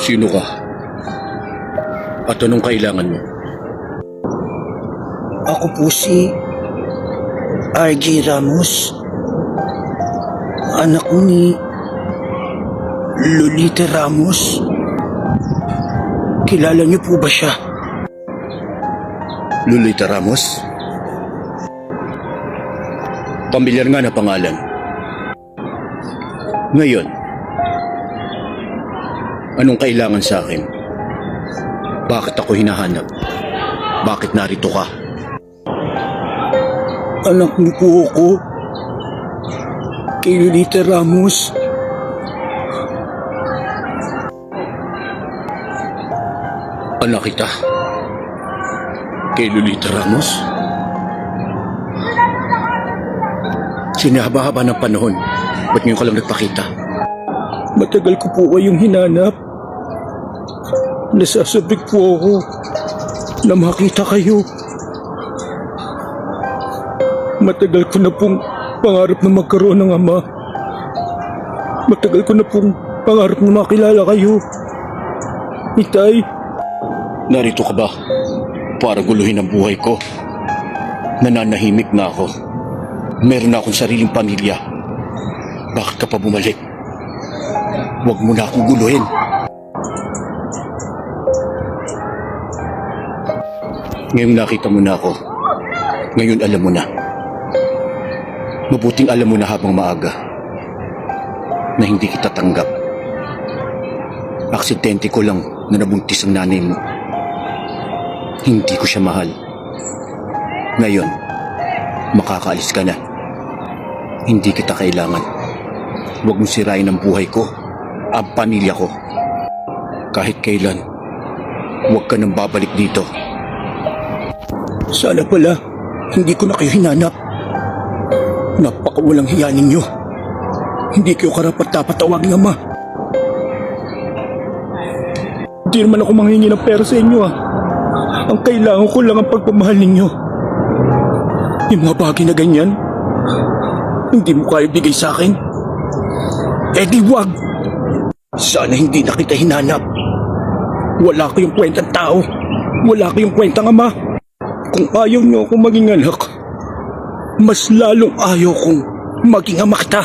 Sino ka? At anong kailangan mo? Ako po si RJ Ramos. Anak ni Lolita Ramos. Kilala niyo po ba siya? Lolita Ramos? Pamilyar nga na pangalan. Ngayon, anong kailangan sa akin? Bakit ako hinahanap? Bakit narito ka? Anak niyo po ako. Kay Lolita Ramos. Anak kita. Kay Lolita Ramos? Sinahaba-haba ng panahon. Ba't ngayon ka lang nagpakita? Matagal ko po kayong hinanap. Nasasabik po ako na makita kayo. Matagal ko na pong pangarap na magkaroon ng ama. Matagal ko na pong pangarap na makilala kayo. Itay, Narito ka ba para guluhin ang buhay ko? Nananahimik na ako. Meron na akong sariling pamilya. Bakit ka pa bumalik? Huwag mo na akong guluhin. Ngayon nakita mo na ako. Ngayon alam mo na. Mabuting alam mo na habang maaga na hindi kita tanggap. Aksidente ko lang na nabuntis ang nanay mo. Hindi ko siya mahal. Ngayon, makakaalis ka na. Hindi kita kailangan. Huwag mong sirain ang buhay ko, ang pamilya ko. Kahit kailan, huwag ka nang babalik dito. sana pala hindi ko na kayo hinanap. Napakawalang hiya ninyo. Hindi kayo karapat dapat tawaging ama. Hindi naman ako manghingi ng pera sa inyo ah. Ang kailangan ko lang ang pagpamahal ninyo. Yung mga bagay na ganyan, hindi mo kaya bigay sa akin. Eh di wag. Sana hindi na kita hinanap. Wala kayong kwentang tao. Wala kayong kwentang ama. Kung ayaw niyo akong maging anak, mas lalong ayaw kong maging ama kita.